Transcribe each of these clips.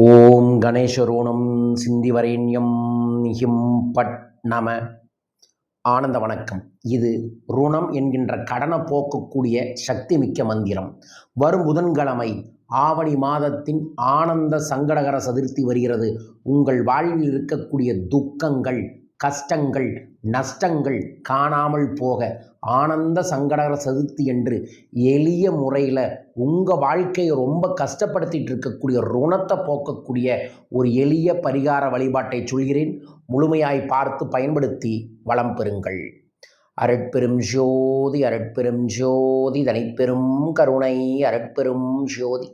Om கணேஸ்வரோணம் சிந்திவரேண்யம் him but நம. ஆனந்த வணக்கம். இது ருணம் என்கின்ற கடனை போக்கக்கூடிய சக்தி மிக்க மந்திரம். வரும் புதன்கிழமை ஆவணி மாதத்தின் ஆனந்த சங்கடகர சதுர்த்தி வருகிறது. உங்கள் வாழ்வில் இருக்கக்கூடிய துக்கங்கள் கஷ்டங்கள் நஷ்டங்கள் காணாமல் போக ஆனந்த சங்கடகர சதுர்த்தி என்று எளிய முறையில் உங்கள் வாழ்க்கையை ரொம்ப கஷ்டப்படுத்திட்டு இருக்கக்கூடிய ருணத்தை போக்கக்கூடிய ஒரு எளிய பரிகார வழிபாட்டை சொல்கிறேன். முழுமையாய் பார்த்து பயன்படுத்தி வளம் பெறுங்கள். அரட்பெரும் ஜோதி அரட்பெரும் ஜோதி தனிப்பெரும் கருணை அரட்பெரும் ஜோதி.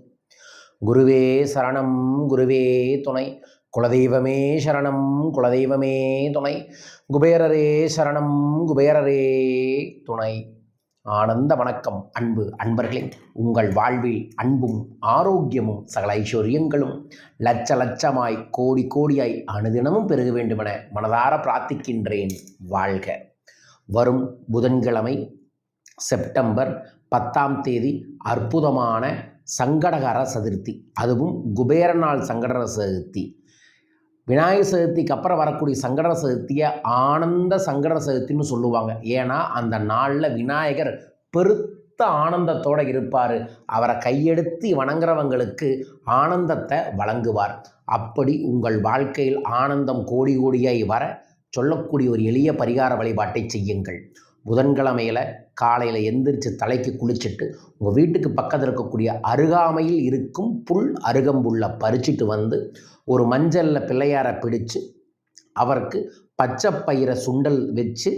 குருவே சரணம் குருவே துணை. குலதெய்வமே சரணம் குலதெய்வமே துணை. குபேரரே சரணம் குபேரரே துணை. ஆனந்த வணக்கம் அன்பு அன்பர்களே. உங்கள் வாழ்வில் அன்பும் ஆரோக்கியமும் சகல ஐஸ்வர்யங்களும் லட்ச லட்சமாய் கோடி கோடியாய் அனுதினமும் பெருக வேண்டுமென மனதார பிரார்த்திக்கின்றேன் வாழ்க. வரும் புதன்கிழமை செப்டம்பர் பத்தாம் தேதி அற்புதமான சங்கடகர சதுர்த்தி. அதுவும் குபேர நாள் சங்கடகர சதுர்த்தி. விநாயகர் சதுர்த்திக்கு அப்புறம் வரக்கூடிய சங்கடர சதுர்த்தியை ஆனந்த சங்கடர சதுர்த்தின்னு சொல்லுவாங்க. ஏன்னா அந்த நாளில் விநாயகர் பெருத்த ஆனந்தத்தோடு இருப்பார். அவரை கையெடுத்து வணங்குறவங்களுக்கு ஆனந்தத்தை வழங்குவார். அப்படி உங்கள் வாழ்க்கையில் ஆனந்தம் கோடி கோடியாய் வர சொல்லக்கூடிய ஒரு எளிய பரிகார வழிபாட்டை செய்யுங்கள். புதன்கிழமையில் காலையில் எந்திரிச்சு தலைக்கு குளிச்சுட்டு உங்கள் வீட்டுக்கு பக்கத்தில் இருக்கக்கூடிய அருகாமையில் இருக்கும் புல் அருகம்புல்லை பறிச்சுட்டு வந்து ஒரு மஞ்சளில் பிள்ளையாரை பிடிச்சு அவருக்கு பச்சை பயிரை சுண்டல் வச்சு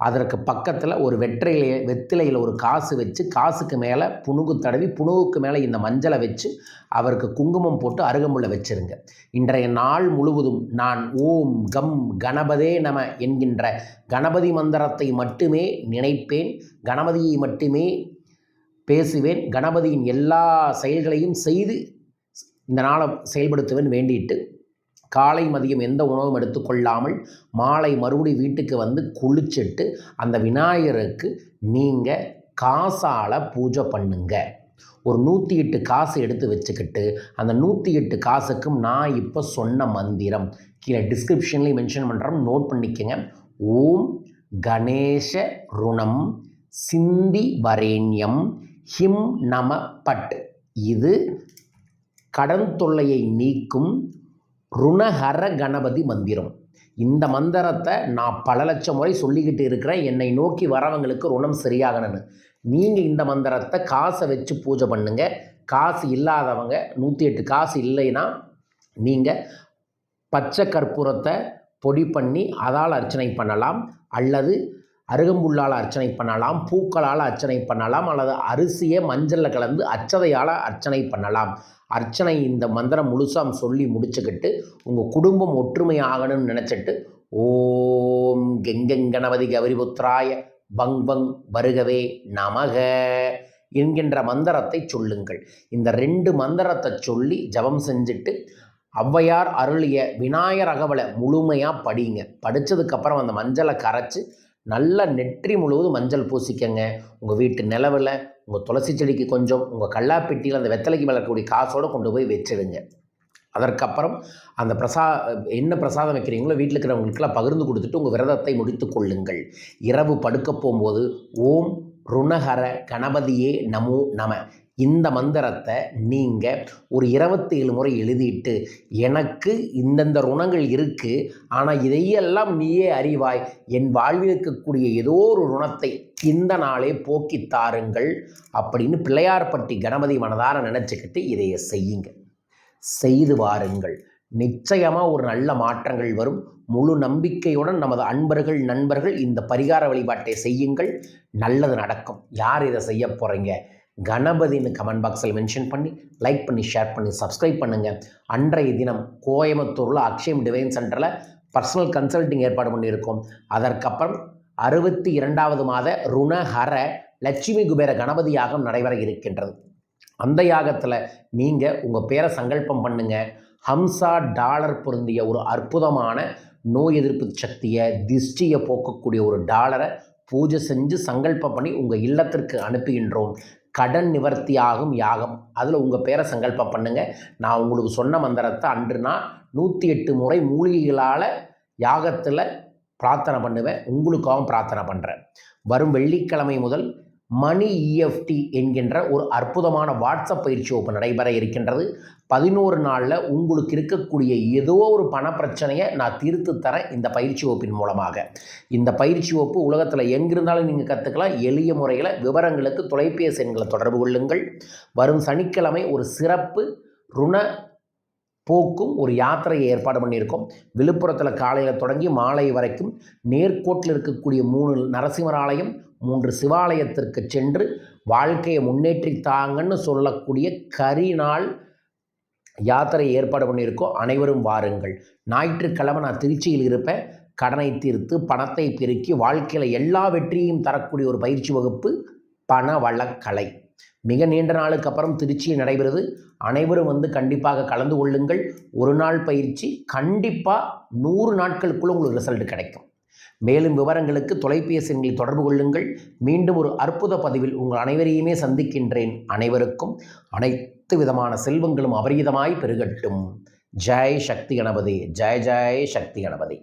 அதற்கு பக்கத்தில் ஒரு வெற்றிலைய வெத்திலையில் ஒரு காசு வச்சு காசுக்கு மேலே புணுகு தடவி புணுகுக்கு மேலே இந்த மஞ்சளை வச்சு அவருக்கு குங்குமம் போட்டு அருகம்புள்ள வச்சிருங்க. இன்றைய நாள் முழுவதும் நான் ஓம் கம் கணபதே நம என்கின்ற கணபதி மந்திரத்தை மட்டுமே நினைப்பேன் கணபதியை மட்டுமே பேசுவேன் கணபதியின் எல்லா செயல்களையும் செய்து இந்த நாளை செயல்படுத்துவேன் வேண்டிட்டு காலை மதியம் எந்த உணவும் எடுத்துக்கொள்ளாமல் மாலை மறுபடி வீட்டுக்கு வந்து குளிச்சுட்டு அந்த விநாயகருக்கு நீங்கள் காசால் பூஜை பண்ணுங்க. ஒரு நூற்றி எட்டு காசு எடுத்து வச்சுக்கிட்டு அந்த நூற்றி எட்டு காசுக்கும் நான் இப்போ சொன்ன மந்திரம். கீழே டிஸ்கிரிப்ஷன்லேயும் மென்ஷன் பண்ணுறோம் நோட் பண்ணிக்கங்க. ஓம் கணேஷ ருணம் சிந்தி வரேண்யம் ஹிம் நம பட். இது கடன் தொல்லையை நீக்கும் ருணஹர கணபதி மந்திரம். இந்த மந்திரத்தை நான் பல லட்சம் முறை சொல்லிக்கிட்டு இருக்கிறேன். என்னை நோக்கி வரவங்களுக்கு ருணம் சரியாகணும்னு. நீங்கள் இந்த மந்திரத்தை காசை வச்சு பூஜை பண்ணுங்க. காசு இல்லாதவங்க நூற்றி எட்டு காசு இல்லைன்னா நீங்கள் பச்சை கற்பூரத்தை பொடி பண்ணி அதால் அர்ச்சனை பண்ணலாம். அல்லது அருகம்புல்லால் அர்ச்சனை பண்ணலாம் பூக்களால் அர்ச்சனை பண்ணலாம் அல்லது அரிசியை மஞ்சளில் கலந்து அச்சதையால் அர்ச்சனை பண்ணலாம். அர்ச்சனை இந்த மந்திரம் முழுசாக சொல்லி முடிச்சுக்கிட்டு உங்கள் குடும்பம் ஒற்றுமை ஆகணும்னு நினச்சிட்டு ஓம் கெங்கெங்கணபதி கௌரிபுத்ராய பங் பங் வருகவே நமக என்கின்ற மந்திரத்தை சொல்லுங்கள். இந்த ரெண்டு மந்திரத்தை சொல்லி ஜபம் செஞ்சுட்டு ஔவையார் அருளிய விநாயகர் அகவலை முழுமையாக படிங்க. படித்ததுக்கப்புறம் அந்த மஞ்சளை கரைச்சி நல்ல நெற்றி முழுவதும் மஞ்சள் பூசிக்கங்க. உங்கள் வீட்டு நிலவில் உங்கள் துளசி செடிக்கு கொஞ்சம் உங்கள் கல்லாப்பெட்டியில் அந்த வெத்தலைக்கு வளர்க்கக்கூடிய காசோடு கொண்டு போய் வச்சிடுங்க. அதற்கப்புறம் அந்த பிரசா என்ன பிரசாதம் வைக்கிறீங்களோ வீட்டில் இருக்கிறவங்களுக்கெல்லாம் பகிர்ந்து கொடுத்துட்டு உங்கள் விரதத்தை முடித்து கொள்ளுங்கள். இரவு படுக்க போகும்போது ஓம் ருணஹர கணபதியே நமோ நம. இந்த மந்திரத்தை நீங்கள் ஒரு இருபத்தேழு முறை எழுதிட்டு எனக்கு இந்தந்த ருணங்கள் இருக்குது ஆனால் இதையெல்லாம் நீயே அறிவாய். என் வாழ்வில் இருக்கக்கூடிய ஏதோ ஒரு ருணத்தை இந்த நாளே போக்கி தாருங்கள் அப்படின்னு பிள்ளையார்பட்டி கணபதி மனதார நினச்சிக்கிட்டு இதைய செய்யுங்க. செய்து வாருங்கள். நிச்சயமாக ஒரு நல்ல மாற்றங்கள் வரும். முழு நம்பிக்கையுடன் நமது அன்பர்கள் நண்பர்கள் இந்த பரிகார வழிபாட்டை செய்யுங்கள். நல்லது நடக்கும். யார் இதை செய்ய போகிறீங்க கணபதினு கமெண்ட் பாக்ஸில் மென்ஷன் பண்ணி லைக் பண்ணி ஷேர் பண்ணி சப்ஸ்கிரைப் பண்ணுங்கள் அன்றைய தினம் கோயம்புத்தூரில் அக்ஷயம் டிவைன் சென்டரில் பர்சனல் கன்சல்ட்டிங் ஏற்பாடு பண்ணியிருக்கோம். அதற்கப்புறம் அறுபத்தி இரண்டாவது மாத ருணஹர லட்சுமி குபேர கணபதி யாகம் நடைபெற இருக்கின்றது. அந்த யாகத்தில் நீங்கள் உங்கள் பேரை சங்கல்பம் பண்ணுங்கள் ஹம்சா டாலர் பொருந்திய ஒரு அற்புதமான நோய் எதிர்ப்பு சக்தியை திஷ்டியை போக்கக்கூடிய ஒரு டாலரை பூஜை செஞ்சு சங்கல்பம் பண்ணி உங்கள் இல்லத்திற்கு அனுப்புகின்றோம். கடன் நிவர்த்தியாகும் யாகம். அதில் உங்கள் பேரை சங்கல்பம் பண்ணுங்கள் நான் உங்களுக்கு சொன்ன மந்திரத்தை அன்று நான் நூற்றி எட்டு முறை மூலிகைகளால் யாகத்தில் பிரார்த்தனை பண்ணுவேன். உங்களுக்காகவும் பிரார்த்தனை பண்ணுறேன் வரும் வெள்ளிக்கிழமை முதல் மணி இஎஃப்டி என்கின்ற ஒரு அற்புதமான வாட்ஸ்அப் பயிற்சி வகுப்பு நடைபெற இருக்கின்றது. பதினோரு நாளில் உங்களுக்கு இருக்கக்கூடிய ஏதோ ஒரு பண பிரச்சனையை நான் தீர்த்து தரேன் இந்த பயிற்சி வகுப்பின் மூலமாக. இந்த பயிற்சி வகுப்பு உலகத்தில் எங்கிருந்தாலும் நீங்கள் கற்றுக்கலாம் எளிய முறையில் விவரங்களுக்கு தொலைபேசி எண்களை தொடர்பு கொள்ளுங்கள். வரும் சனிக்கிழமை ஒரு சிறப்பு ருண போக்கும் ஒரு யாத்திரையை ஏற்பாடு பண்ணியிருக்கோம். விழுப்புரத்தில் காலையில் தொடங்கி மாலை வரைக்கும் நேர்கோட்டில் இருக்கக்கூடிய மூணு நரசிம்மர் ஆலயம் மூன்று சிவாலயத்திற்கு சென்று வாழ்க்கையை முன்னேற்றித்தாங்கன்னு சொல்லக்கூடிய கரிநாள் யாத்திரை ஏற்பாடு பண்ணியிருக்கோம். அனைவரும் வாருங்கள். ஞாயிற்றுக்கிழமை நான் திருச்சியில் இருப்பேன். கடனை தீர்த்து பணத்தை பெருக்கி வாழ்க்கையில் எல்லா வெற்றியையும் தரக்கூடிய ஒரு பயிற்சி வகுப்பு பண வளக்கலை மிக நீண்ட நாளுக்கு அப்புறம் திருச்சியில் நடைபெறுது. அனைவரும் வந்து கண்டிப்பாக கலந்து கொள்ளுங்கள். ஒரு நாள் பயிற்சி. கண்டிப்பாக நூறு நாட்களுக்குள்ளே உங்களுக்கு ரிசல்ட் கிடைக்கும். மேலும் விவரங்களுக்கு தொலைபேசி எண்களில் தொடர்பு கொள்ளுங்கள். மீண்டும் ஒரு அற்புத பதிவில் உங்கள் அனைவரையுமே சந்திக்கின்றேன். அனைவருக்கும் அனைத்து விதமான செல்வங்களும் அபரிதமாய் பெருகட்டும். ஜெய் சக்தி கணபதி. ஜெய் ஜெய் சக்தி கணபதி.